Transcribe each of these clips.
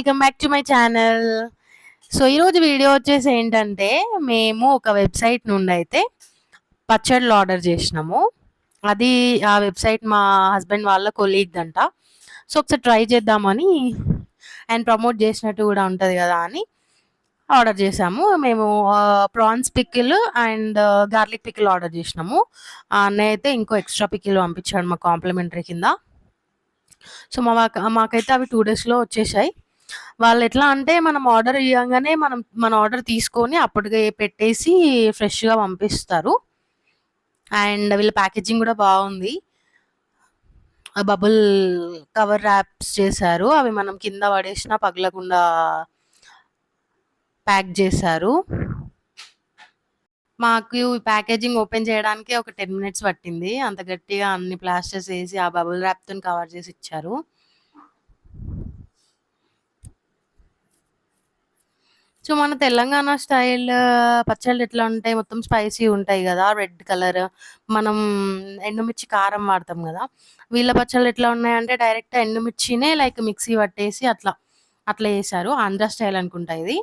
Welcome back to my channel. So ఈరోజు video వచ్చేసి ఏంటంటే మేము ఒక వెబ్సైట్ నుండి అయితే పచ్చళ్ళు ఆర్డర్ చేసినాము. అది ఆ వెబ్సైట్ మా హస్బెండ్ వాళ్ళ కొలీగ్ అంట సో ఒకసారి ట్రై చేద్దామని అండ్ ప్రమోట్ చేసినట్టు కూడా ఉంటుంది కదా అని ఆర్డర్ చేసాము. మేము prawns pickle and garlic pickle order చేసినాము. అన్నయ్య అయితే ఇంకో ఎక్స్ట్రా పికిల్ పంపించాడు మా కాంప్లిమెంటరీ కింద. సో మా మాకైతే అవి టూ డేస్లో వచ్చేసాయి. వాళ్ళు ఎట్లా అంటే మనం ఆర్డర్ ఇవ్వగానే మనం మన ఆర్డర్ తీసుకొని అప్పటికే పెట్టేసి ఫ్రెష్గా పంపిస్తారు. అండ్ వీళ్ళ ప్యాకేజింగ్ కూడా బాగుంది. బబుల్ కవర్ ర్యాప్స్ చేశారు. అవి మనం కింద పడేసినా పగలకుండా ప్యాక్ చేశారు. మాకు ఈ ప్యాకేజింగ్ ఓపెన్ చేయడానికి ఒక టెన్ మినిట్స్ పట్టింది. అంత గట్టిగా అన్ని ప్లాస్టర్స్ వేసి ఆ బబుల్ ర్యాప్తో కవర్ చేసి ఇచ్చారు. సో మన తెలంగాణ స్టైల్ పచ్చళ్ళు ఎట్లా ఉంటాయి? మొత్తం స్పైసీ ఉంటాయి కదా రెడ్ కలర్. మనం ఎండుమిర్చి కారం వాడతాం కదా. వీళ్ళ పచ్చళ్ళు ఎట్లా ఉన్నాయంటే డైరెక్ట్ ఎండుమిర్చినే లైక్ మిక్సీ పట్టేసి అట్లా అట్లా చేశారు. ఆంధ్ర స్టైల్ అనుకుంటా ఇది.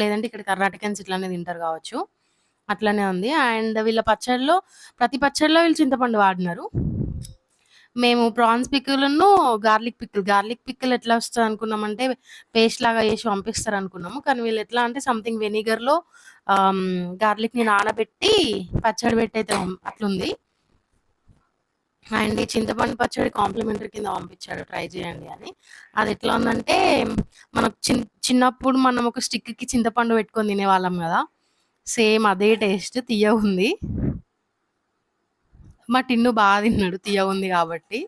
లేదంటే ఇక్కడ కర్ణాటకన్స్ ఇట్లానే తింటారు కావచ్చు. అట్లనే ఉంది. అండ్ వీళ్ళ పచ్చళ్ళలో ప్రతి పచ్చడిలో వీళ్ళు చింతపండు వాడినారు. మేము ప్రాన్స్ పిక్కులను గార్లిక్ పిక్కులు. గార్లిక్ పిక్కులు ఎట్లా వస్తుంది అనుకున్నామంటే పేస్ట్ లాగా వేసి పంపిస్తారు అనుకున్నాము. కానీ వీళ్ళు ఎట్లా అంటే సంథింగ్ వెనిగర్లో గార్లిక్ని నానబెట్టి పచ్చడి పెట్టి అయితే అట్లుంది. అండ్ చింతపండు పచ్చడి కాంప్లిమెంటరీ కింద పంపించాడు. ట్రై చేయండి అని. అది ఎట్లా ఉందంటే మనకు చిన్ చిన్నప్పుడు మనం ఒక స్టిక్కి చింతపండు పెట్టుకొని తినేవాళ్ళం కదా. సేమ్ అదే టేస్ట్ తీయ ఉంది. మా టిన్ను బాగా తిన్నాడు తీయ ఉంది కాబట్టి.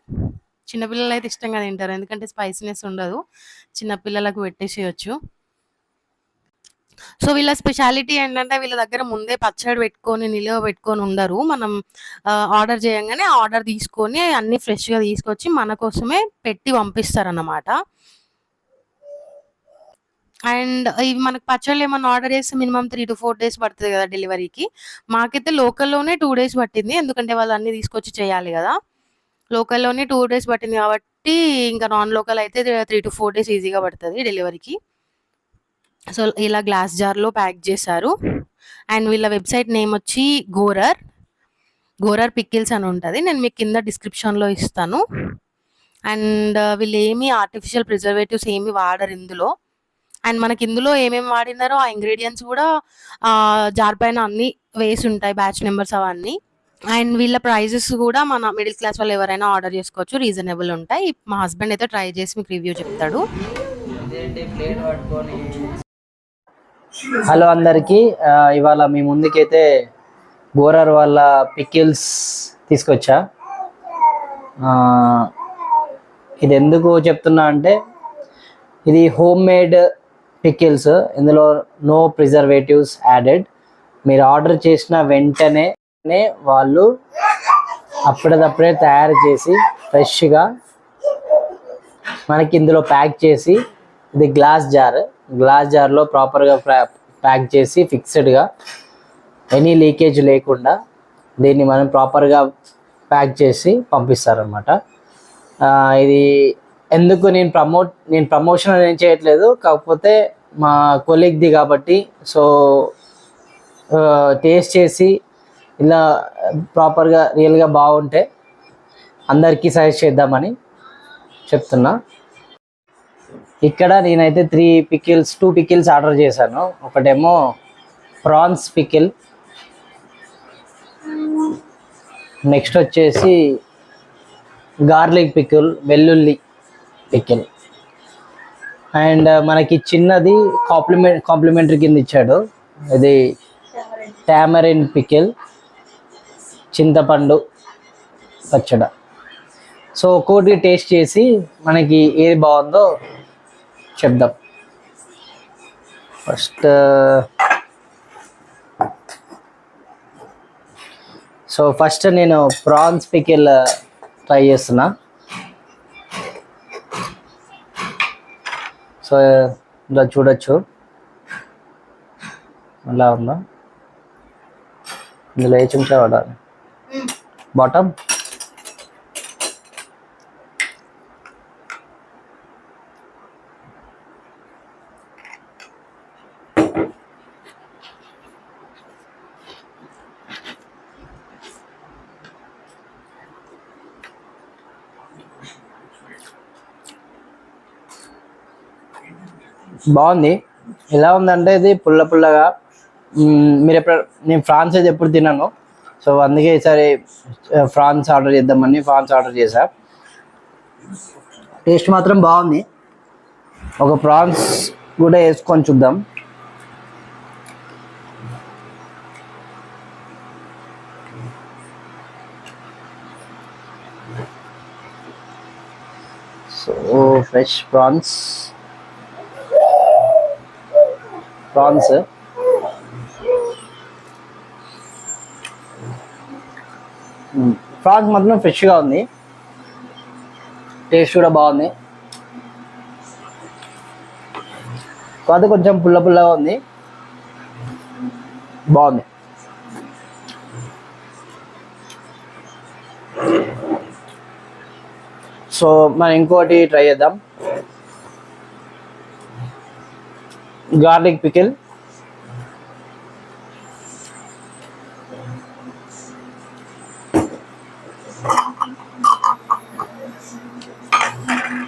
చిన్నపిల్లలు అయితే ఇష్టంగా తింటారు ఎందుకంటే స్పైసీనెస్ ఉండదు. చిన్నపిల్లలకు పెట్టేసేయచ్చు. సో వీళ్ళ స్పెషాలిటీ ఏంటంటే వీళ్ళ దగ్గర ముందే పచ్చడి పెట్టుకొని నిలువ పెట్టుకొని ఉండరు. మనం ఆర్డర్ చేయగానే ఆర్డర్ తీసుకొని అన్ని ఫ్రెష్గా తీసుకొచ్చి మన కోసమే పెట్టి పంపిస్తారు అన్నమాట అండ్ ఇవి మనకు పచ్చళ్ళు ఏమన్నా ఆర్డర్ చేస్తే minimum three to four days పడుతుంది కదా డెలివరీకి. మాకైతే లోకల్లోనే టూ డేస్ పట్టింది. ఎందుకంటే వాళ్ళు అన్ని తీసుకొచ్చి చేయాలి కదా. లోకల్లోనే టూ డేస్ పట్టింది కాబట్టి ఇంకా నాన్ లోకల్ అయితే త్రీ టు ఫోర్ డేస్ ఈజీగా పడుతుంది డెలివరీకి. సో ఇలా గ్లాస్ జార్లో ప్యాక్ చేశారు. అండ్ వీళ్ళ వెబ్సైట్ నేమ్ వచ్చి గోరర్. గోరర్ పిక్కిల్స్ అని ఉంటుంది. నేను మీకు కింద డిస్క్రిప్షన్లో ఇస్తాను. అండ్ వీళ్ళు ఏమి ఆర్టిఫిషియల్ ప్రిజర్వేటివ్స్ ఏమి వాడరు ఇందులో. అండ్ మనకి ఇందులో ఏమేమి వాడినారో ఆ ఇంగ్రీడియంట్స్ కూడా జార్ పైన అన్ని వేసి ఉంటాయి బ్యాచ్ నెంబర్స్ అవన్నీ. అండ్ వీళ్ళ ప్రైజెస్ కూడా మన మిడిల్ క్లాస్ వాళ్ళు ఎవరైనా ఆర్డర్ చేసుకోవచ్చు రీజనబుల్ ఉంటాయి. మా హస్బెండ్ అయితే ట్రై చేసి మీకు రివ్యూ చెప్తాడు. హలో అందరికీ ఇవాళ మీ ముందుకైతే గోరర్ వాళ్ళ పికిల్స్ తీసుకొచ్చా? ఇది ఎందుకు చెప్తున్నా అంటే ఇది హోమ్ మేడ్ పికిల్స్ ఇందులో నో ప్రిజర్వేటివ్స్ యాడెడ్ మీరు ఆర్డర్ చేసిన వెంటనే వాళ్ళు అప్పటిదప్పుడే తయారు చేసి ఫ్రెష్గా మనకి ఇందులో ప్యాక్ చేసి ఇది గ్లాస్ జార్ గ్లాస్ జార్లో ప్రాపర్గా ప్యాక్ చేసి ఫిక్స్డ్గా ఎనీ లీకేజ్ లేకుండా దీన్ని మనం ప్రాపర్గా ప్యాక్ చేసి పంపిస్తారనమాట ఇది ఎందుకు నేను ప్రమోట్ నేను ప్రమోషన్ ఏం చేయట్లేదు కాకపోతే మా కొలీగ్ది కాబట్టి. సో టేస్ట్ చేసి ఇలా ప్రాపర్గా రియల్గా బాగుంటే అందరికీ సజెస్ట్ చేద్దామని చెప్తున్నా. ఇక్కడ నేనైతే three pickles two pickles order చేశాను. ఒకటేమో ప్రాన్స్ పికిల్ నెక్స్ట్ వచ్చేసి గార్లిక్ పికిల్ వెల్లుల్లి. పికిల్ అండ్ మనకి చిన్నది కాంప్లిమెంట్ కాంప్లిమెంటరీ కింద ఇచ్చాడు. ఇది టామరిన్ పికిల్ చింతపండు పచ్చడ. సో ఒక్కోటి టేస్ట్ చేసి మనకి ఏది బాగుందో చెప్దాం. ఫస్ట్ సో ఫస్ట్ నేను ప్రాన్స్ పికిల్ ట్రై చేస్తున్నా. సో ఇలా చూడొచ్చు. ఎలా ఉందా? ఇందులో ఏ చెంచా వాడాలి? బాటమ్? బాగుంది. ఎలా ఉందంటే ఇది పుల్ల పుల్లగా మీరు ఎప్పుడు నేను ఫ్రాన్స్ అయితే ఎప్పుడు తిన్నాను సో అందుకే ఈసారి ఫ్రాన్స్ ఆర్డర్ చేద్దామని ఫ్రాన్స్ ఆర్డర్ చేశా. టేస్ట్ మాత్రం బాగుంది. ఒక ప్రాన్స్ కూడా వేసుకొని చూద్దాం. So fresh prawns. Prawns. Prawns మాత్రం ఫ్రెష్గా ఉంది. టేస్ట్ కూడా బాగుంది. కాదు కొంచెం పుల్ల పుల్లగా ఉంది. బాగుంది. సో మనం ఇంకోటి ట్రై చేద్దాం. గార్లిక్ పికిల్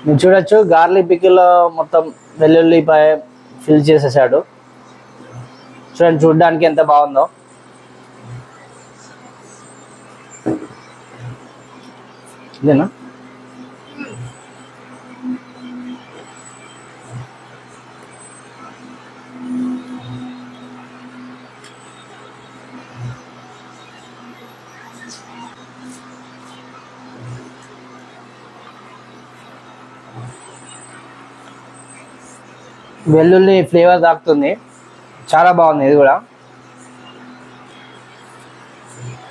మీరు చూడొచ్చు గార్లిక్ పికిల్ మొత్తం వెల్లుల్లిపాయ ఫిల్ చేసేసాడు. చూడండి చూడడానికి ఎంత బాగుందో. ఇదేనా? వెల్లుల్లి ఫ్లేవర్ తాకుతుంది చాలా బాగుంది ఇది కూడా.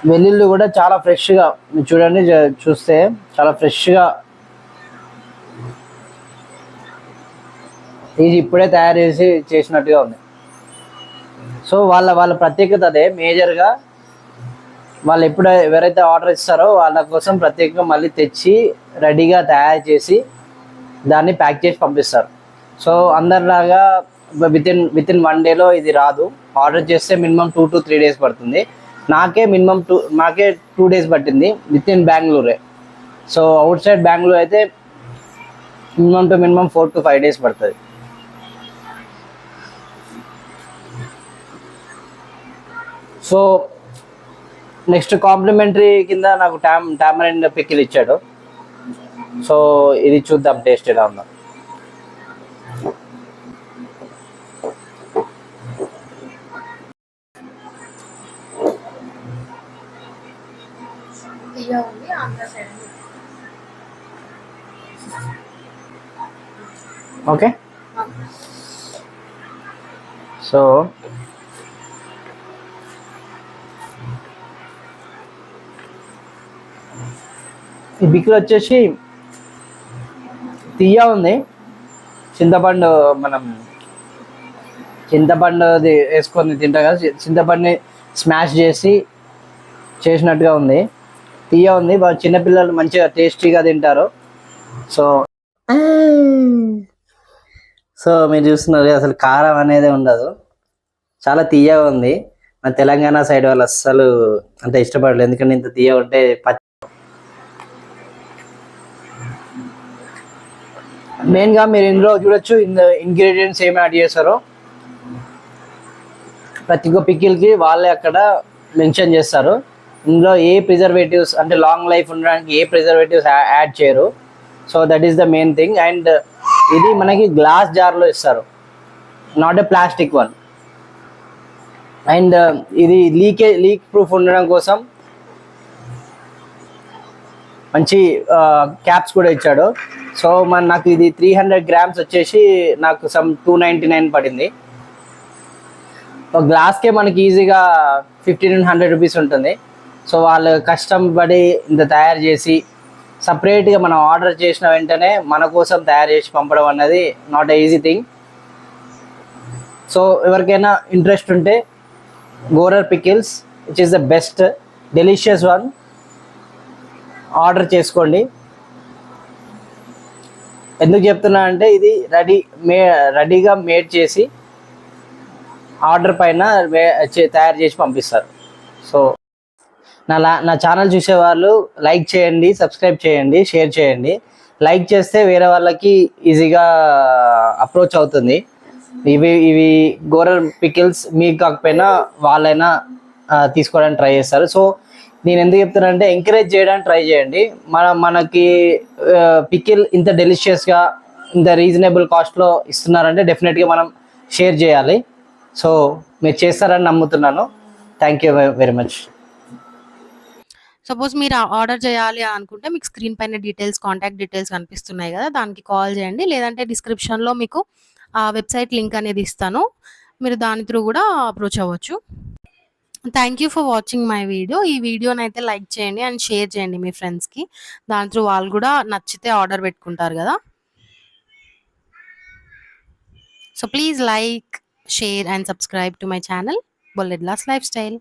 వెల్లుల్లి కూడా చాలా ఫ్రెష్గా మీరు చూడండి చూస్తే చాలా ఫ్రెష్గా. ఇది ఇప్పుడే తయారు చేసి చేసినట్టుగా ఉంది. సో వాళ్ళ వాళ్ళ ప్రత్యేకత అదే మేజర్గా వాళ్ళు ఎప్పుడు ఎవరైతే ఆర్డర్ ఇస్తారో వాళ్ళ కోసం ప్రత్యేకంగా మళ్ళీ తెచ్చి రెడీగా తయారు చేసి దాన్ని ప్యాక్ చేసి పంపిస్తారు. సో అందరిలాగా within within one డేలో ఇది రాదు. ఆర్డర్ చేస్తే minimum two to three days పడుతుంది. నాకే మినిమం టూ నాకే టూ డేస్ పట్టింది విత్ ఇన్ బెంగళూరే సో అవుట్ సైడ్ బెంగళూరు అయితే minimum two minimum four to five days పడుతుంది. సో నెక్స్ట్ కాంప్లిమెంటరీ కింద నాకు టామ్ టామరెండ్ పికిల్ ఇచ్చాడు. సో ఇది చూద్దాం టేస్ట్ ఎలా ఉందో. ఓకే. సో ఈ బిక్కులు వచ్చేసి తీయ ఉంది. చింతపండు మనం చింతపండుది వేసుకొని తింటాం కదా. చింతపండుని స్మాష్ చేసి చేసినట్టుగా ఉంది. తీయ ఉంది. బాగా చిన్నపిల్లలు మంచిగా టేస్టీగా తింటారు. సో సో మీరు చూస్తున్నారు అసలు కారం అనేది ఉండదు. చాలా తీయగా ఉంది. మన తెలంగాణ సైడ్ వాళ్ళు అస్సలు అంత ఇష్టపడలేదు. ఎందుకంటే ఇంత తీయ ఉంటే మెయిన్గా మీరు ఇందులో చూడొచ్చు ఇంద ఇంగ్రీడియంట్స్ ఏమి యాడ్ చేస్తారో ప్రతి ఒక్క పికిల్కి వాళ్ళే అక్కడ మెన్షన్ చేస్తారు. ఇందులో ఏ ప్రిజర్వేటివ్స్ అంటే లాంగ్ లైఫ్ ఉండడానికి ఏ ప్రిజర్వేటివ్స్ యాడ్ చేయరు. So that is the main thing. And ఇది మనకి గ్లాస్ జార్లో ఇస్తారు. Not a plastic one. And ఇది లీకే లీక్ ప్రూఫ్ ఉండడం కోసం మంచి క్యాప్స్ కూడా ఇచ్చాడు. సో మన నాకు ఇది త్రీ హండ్రెడ్ గ్రామ్స్ వచ్చేసి నాకు సమ్ టూ నైంటీ నైన్ పడింది. గ్లాస్కే మనకి ఈజీగా ఫిఫ్టీన్ హండ్రెడ్ రూపీస్ ఉంటుంది. సో వాళ్ళు కష్టపడి ఇంత తయారు చేసి సపరేట్గా మనం ఆర్డర్ చేసిన వెంటనే మన కోసం తయారు చేసి పంపడం అన్నది నాట్ ఈజీ థింగ్ సో ఎవరికైనా ఇంట్రెస్ట్ ఉంటే గోరర్ pickles which is the best delicious one order చేసుకోండి. ఎందుకు చెప్తున్నా అంటే ఇది రెడీ మే రెడీగా మేడ్ చేసి ఆర్డర్ పైన తయారు చేసి పంపిస్తారు. సో నా లా- నా ఛానల్ చూసేవాళ్ళు లైక్ చేయండి సబ్స్క్రైబ్ చేయండి షేర్ చేయండి. లైక్ చేస్తే వేరే వాళ్ళకి ఈజీగా అప్రోచ్ అవుతుంది. ఇవి ఇవి గోరల్ పికిల్స్ మీకు కాకపోయినా వాళ్ళైనా తీసుకోవడానికి ట్రై చేస్తారు. సో నేను ఎందుకు చెప్తానంటే ఎంకరేజ్ చేయడానికి ట్రై చేయండి. మన మనకి పికిల్ ఇంత డెలిషియస్గా ఇంత రీజనబుల్ కాస్ట్లో ఇస్తున్నారంటే డెఫినెట్గా మనం షేర్ చేయాలి. సో మీరు చేస్తారని నమ్ముతున్నాను. Thank you very much suppose మీరు ఆర్డర్ చేయాలి అనుకుంటే మీకు స్క్రీన్ పైన డీటెయిల్స్ కాంటాక్ట్ డీటెయిల్స్ కనిపిస్తున్నాయి కదా దానికి కాల్ చేయండి. లేదంటే డిస్క్రిప్షన్లో మీకు ఆ వెబ్సైట్ లింక్ అనేది ఇస్తాను. మీరు దాని త్రూ కూడా అప్రోచ్ అవ్వచ్చు. Thank you for watching my video ఈ వీడియోని అయితే లైక్ చేయండి అండ్ షేర్ చేయండి మీ ఫ్రెండ్స్కి దాని త్రూ వాళ్ళు కూడా నచ్చితే ఆర్డర్ పెట్టుకుంటారు కదా. So please like share and subscribe to my channel బొల్లెడ్లాస్ life style